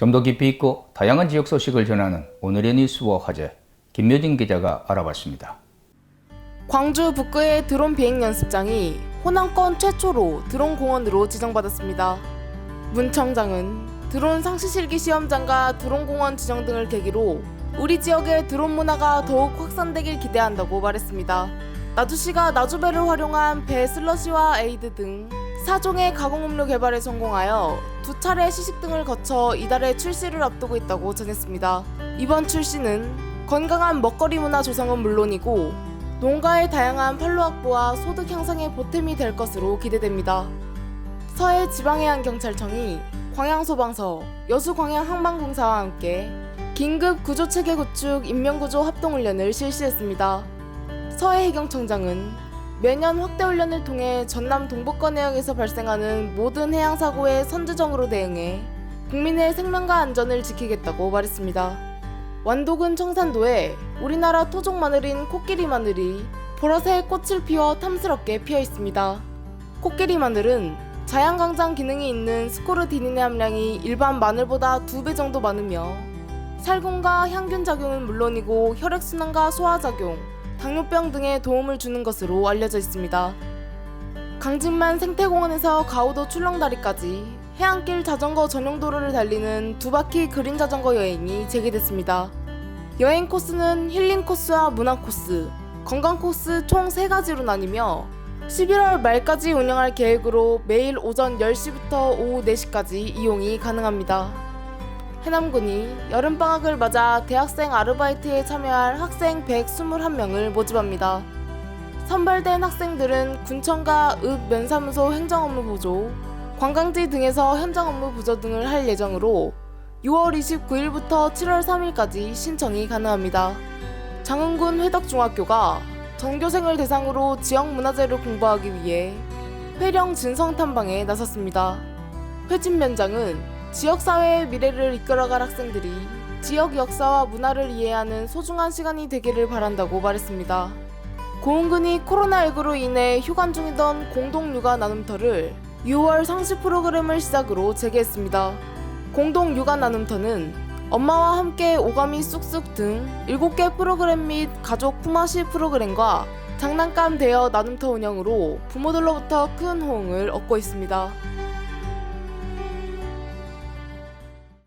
좀 더 깊이 있고 다양한 지역 소식을 전하는 오늘의 뉴스와 화제 김묘진 기자가 알아봤습니다. 광주 북구의 드론 비행 연습장이 호남권 최초로 드론 공원으로 지정받았습니다. 문 청장은 드론 상시실기 시험장과 드론 공원 지정 등을 계기로 우리 지역의 드론 문화가 더욱 확산되길 기대한다고 말했습니다. 나주시가 나주배를 활용한 배 슬러시와 에이드 등 4종의 가공 음료 개발에 성공하여 두 차례 시식 등을 거쳐 이달에 출시를 앞두고 있다고 전했습니다. 이번 출시는 건강한 먹거리 문화 조성은 물론이고 농가의 다양한 판로 확보와 소득 향상에 보탬이 될 것으로 기대됩니다. 서해 지방해양경찰청이 광양소방서, 여수광양항만공사와 함께 긴급 구조체계 구축 인명구조 합동훈련을 실시했습니다. 서해 해경청장은 매년 확대 훈련을 통해 전남 동북권 해역에서 발생하는 모든 해양 사고에 선제적으로 대응해 국민의 생명과 안전을 지키겠다고 말했습니다. 완도군 청산도에 우리나라 토종 마늘인 코끼리 마늘이 보라색 꽃을 피워 탐스럽게 피어 있습니다. 코끼리 마늘은 자양강장 기능이 있는 스코르디닌의 함량이 일반 마늘보다 두 배 정도 많으며 살균과 향균 작용은 물론이고 혈액순환과 소화작용, 당뇨병 등에 도움을 주는 것으로 알려져 있습니다. 강진만 생태공원에서 가우도 출렁다리까지 해안길 자전거 전용 도로를 달리는 두 바퀴 그린 자전거 여행이 재개됐습니다. 여행 코스는 힐링 코스와 문화 코스, 건강 코스 총 3가지로 나뉘며 11월 말까지 운영할 계획으로 매일 오전 10시부터 오후 4시까지 이용이 가능합니다. 해남군이 여름방학을 맞아 대학생 아르바이트에 참여할 학생 121명을 모집합니다. 선발된 학생들은 군청과 읍 면사무소 행정 업무 보조, 관광지 등에서 현장 업무 부조 등을 할 예정으로 6월 29일부터 7월 3일까지 신청이 가능합니다. 장흥군 회덕중학교가 전교생을 대상으로 지역 문화재를 공부하기 위해 회령 진성 탐방에 나섰습니다. 회진 면장은 지역사회의 미래를 이끌어갈 학생들이 지역 역사와 문화를 이해하는 소중한 시간이 되기를 바란다고 말했습니다. 고은군이 코로나19로 인해 휴관 중이던 공동 육아 나눔터를 6월 상시 프로그램을 시작으로 재개했습니다. 공동 육아 나눔터는 엄마와 함께 오감이 쑥쑥 등 7개 프로그램 및 가족 품앗이 프로그램과 장난감 대여 나눔터 운영으로 부모들로부터 큰 호응을 얻고 있습니다.